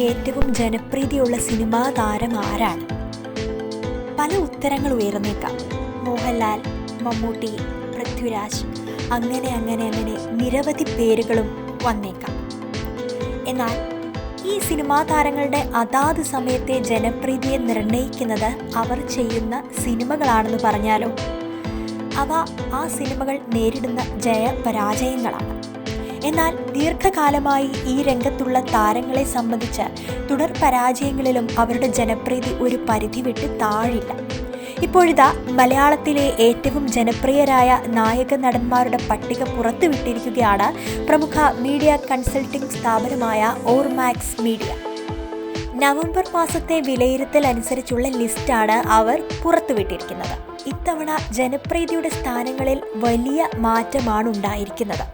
ഏറ്റവും ജനപ്രീതിയുള്ള സിനിമാ താരം ആരാണ്? പല ഉത്തരങ്ങൾ ഉയർന്നേക്കാം. മോഹൻലാൽ മമ്മൂട്ടി പൃഥ്വിരാജ് അങ്ങനെ അങ്ങനെ അങ്ങനെ നിരവധി പേരുകളും വന്നേക്കാം. എന്നാൽ ഈ സിനിമാ താരങ്ങളുടെ അതാത് സമയത്തെ ജനപ്രീതിയെ നിർണയിക്കുന്നത് അവർ ചെയ്യുന്ന സിനിമകളാണെന്ന് പറഞ്ഞാലോ? അവ ആ സിനിമകൾ നേരിടുന്ന ജയപരാജയങ്ങളാണ്. എന്നാൽ ദീർഘകാലമായി ഈ രംഗത്തുള്ള താരങ്ങളെ സംബന്ധിച്ച് തുടർ പരാജയങ്ങളിലും അവരുടെ ജനപ്രീതി ഒരു പരിധി വിട്ട് താഴില്ല. ഇപ്പോഴിതാ മലയാളത്തിലെ ഏറ്റവും ജനപ്രിയരായ നായക നടന്മാരുടെ പട്ടിക പുറത്തുവിട്ടിരിക്കുകയാണ് പ്രമുഖ മീഡിയ കൺസൾട്ടിംഗ് സ്ഥാപനമായ ഓർമാക്സ് മീഡിയ. നവംബർ മാസത്തെ വിലയിരുത്തൽ അനുസരിച്ചുള്ള ലിസ്റ്റാണ് അവർ പുറത്തുവിട്ടിരിക്കുന്നത്. ഇത്തവണ ജനപ്രീതിയുടെ സ്ഥാനങ്ങളിൽ വലിയ മാറ്റമാണ് ഉണ്ടായിരിക്കുന്നത്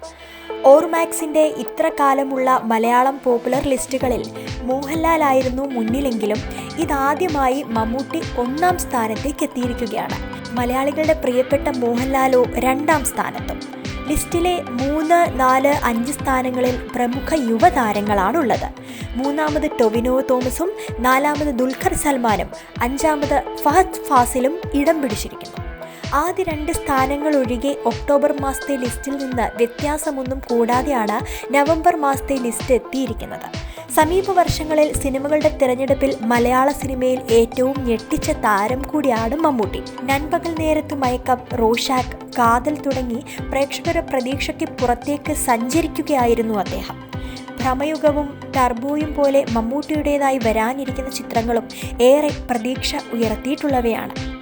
ഓർമാക്സിന്റെ ഇത്ര കാലമുള്ള മലയാളം പോപ്പുലർ ലിസ്റ്റുകളിൽ മോഹൻലാൽ ആയിരുന്നു മുന്നിലെങ്കിലും ഇതാദ്യമായി മമ്മൂട്ടി ഒന്നാം സ്ഥാനത്തേക്ക് എത്തിയിരിക്കുകയാണ് മലയാളികളുടെ പ്രിയപ്പെട്ട മോഹൻലാലോ രണ്ടാം സ്ഥാനത്തും. ലിസ്റ്റിലെ മൂന്ന് നാല് അഞ്ച് സ്ഥാനങ്ങളിൽ പ്രമുഖ യുവതാരങ്ങളാണുള്ളത്. മൂന്നാമത് ടൊവിനോ തോമസും നാലാമത് ദുൽഖർ സൽമാനും അഞ്ചാമത് ഫഹദ് ഫാസിലും ഇടം പിടിച്ചിരിക്കുന്നു. ആദ്യ രണ്ട് സ്ഥാനങ്ങൾ ഒഴികെ ഒക്ടോബർ മാസത്തെ ലിസ്റ്റിൽ നിന്ന് വ്യത്യാസമൊന്നും കൂടാതെയാണ് നവംബർ മാസത്തെ ലിസ്റ്റ് എത്തിയിരിക്കുന്നത്. സമീപ വർഷങ്ങളിൽ സിനിമകളുടെ തിരഞ്ഞെടുപ്പിൽ മലയാള സിനിമയിൽ ഏറ്റവും ഞെട്ടിച്ച താരം കൂടിയാണ് മമ്മൂട്ടി. നൻപകൽ നേരത്ത് മയക്കം റോഷാക്ക് കാതൽ തുടങ്ങി പ്രേക്ഷകരുടെ പ്രതീക്ഷയ്ക്ക് പുറത്തേക്ക് സഞ്ചരിക്കുകയായിരുന്നു അദ്ദേഹം. ഭ്രമയുഗവും ടർബോയും പോലെ മമ്മൂട്ടിയുടേതായി വരാനിരിക്കുന്ന ചിത്രങ്ങളും ഏറെ പ്രതീക്ഷ ഉയർത്തിയിട്ടുള്ളവയാണ്.